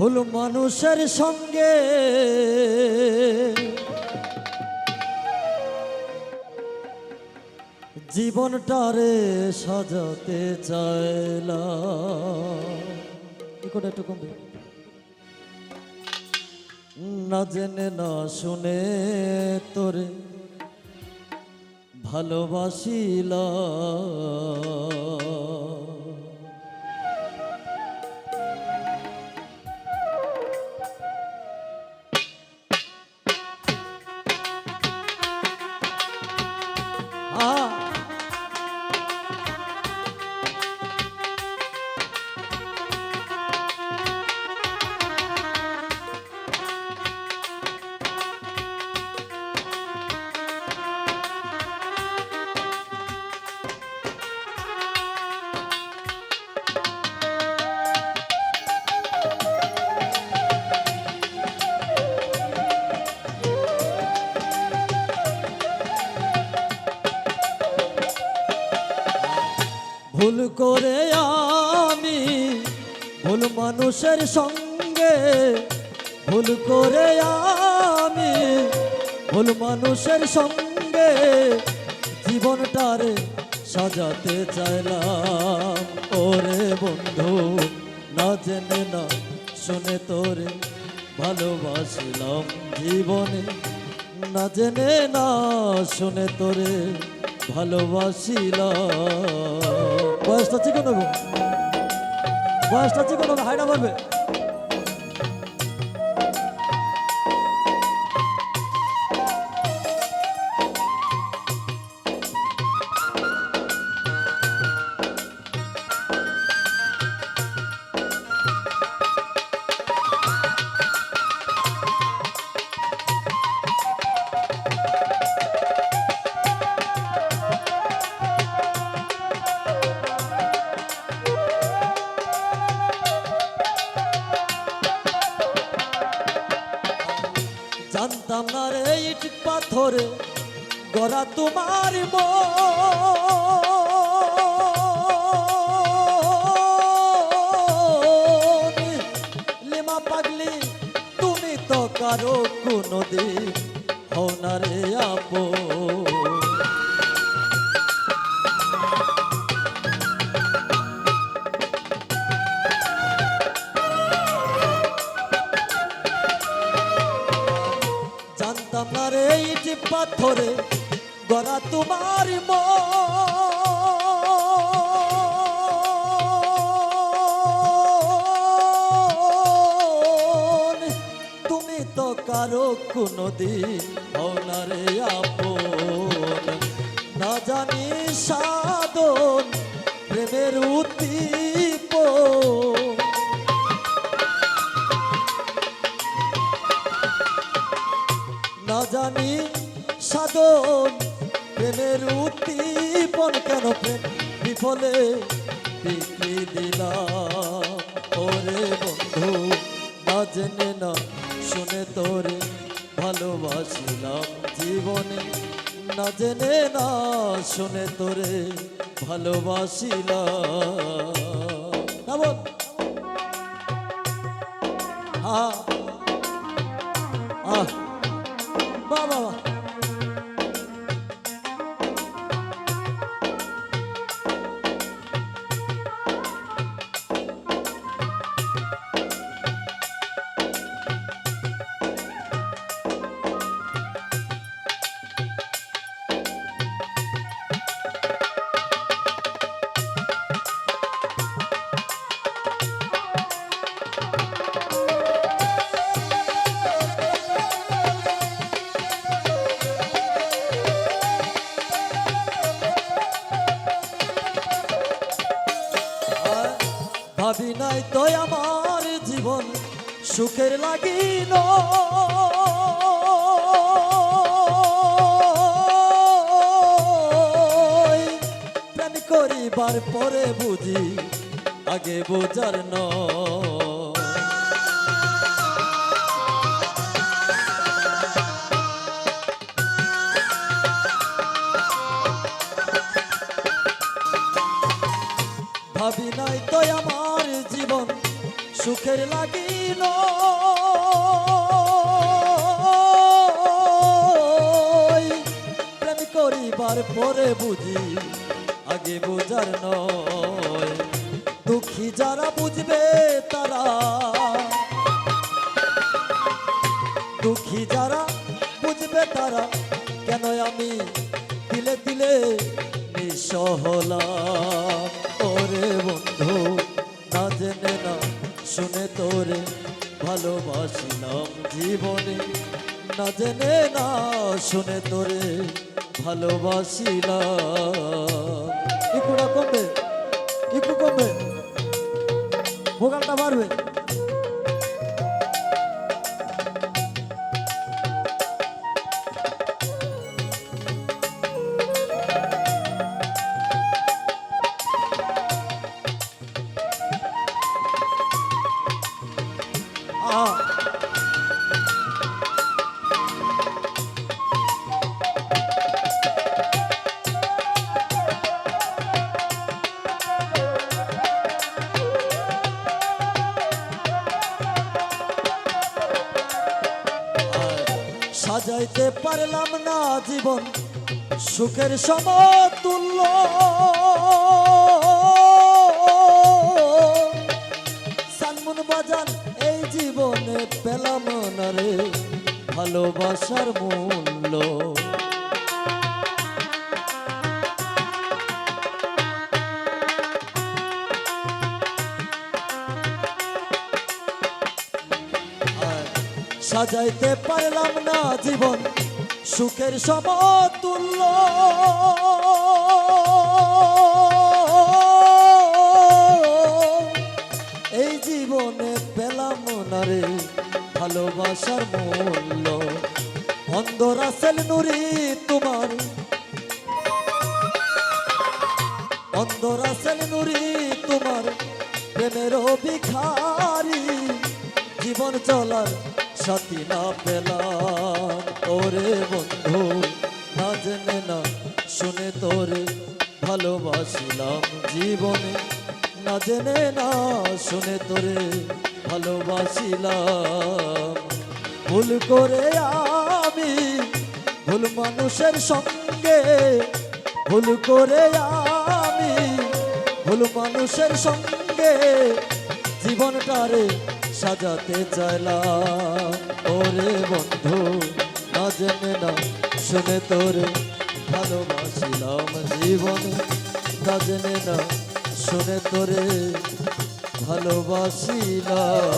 ভুল মানুষের সঙ্গে। জীবনটারে সাজাতে চাইলাম। একটু কমবে? না জেনে না শুনে তোরে ভালোবাসিলাম। ভুল করে আমি ভুল মানুষের সঙ্গে ভুল করে আমি ভুল মানুষের সঙ্গে জীবনটারে সাজাতে চাইলাম। ওরে বন্ধু, না জেনে না শুনে তোরে ভালোবাসিলাম জীবনে। না জেনে না শুনে তোরে ভালোবাসিলাম। বয়সটা চিকন হব বয়সটা চিকন হবে হাইটা তোমার। লিমা পাগলি, তুমি তো কারও কোনো দিন হও না রে আপো জানতাম না পাথরে গড়া তোমার তুমি তো কারও কোনো দিন হও রে আপন। না জানি সাধন প্রেমের উদ্দীপ। না জানি সাধন প্রেমের উদ্দীপন কেন প্রেম বিফলে? বিক্রি দিলাম। ওরে বন্ধু, না জেনে না, শুনে তোরে ভালোবাসিলাম জীবনে। না জেনে না, শুনে তোরে ভালোবাসিলাম। বাহ বাহ। জীবন সুখের লাগিল। প্রেম করিবার পরে বুঝি আগে বোঝার নয়। সুখের লাগিল। প্রেম করিবার পরে বুঝি, আগে বুঝার নয়। দুঃখী যারা বুঝবে তারা, দুঃখী যারা বুঝবে তারা কেন আমি দিলে দিলে নিঃস্ব ভালোবাসিলাম জীবনে। না জেনে না শুনে তোরে ভালোবাসিলাম। ইকুটা কমবে ইকু কমবে। ভোগালটা বাড়বে। সাজাইতে পারলাম না জীবন, সুখের সমতুল্য। সানমুন বাজান, এই জীবনে পেলাম না রে ভালোবাসার মূল্য। সাজাইতে পারলাম না জীবন, সুখের সমতুল্য এই জীবনে পেলাম না রে ভালোবাসার মূল্য। অন্ধরাসেল নুরি তোমার। অন্ধরাসেল নুরি তোমার প্রেমের ভিখারি জীবন চলার তোরে বন্ধু না জেনে না, শুনে তোরে ভালোবাসিলাম জীবনে। না জেনে না, শুনে তোরে ভালোবাসিলাম। ভুল করে আমি ভুল মানুষের সঙ্গে, ভুল করে আমি ভুল মানুষের সঙ্গে জীবনটারে সাজাতে চাইলাম। ওরে বন্ধু, না জেনে না, শুনে তোরে ভালোবাসিলাম জীবন। না জেনে না, শুনে তোরে ভালোবাসিলাম।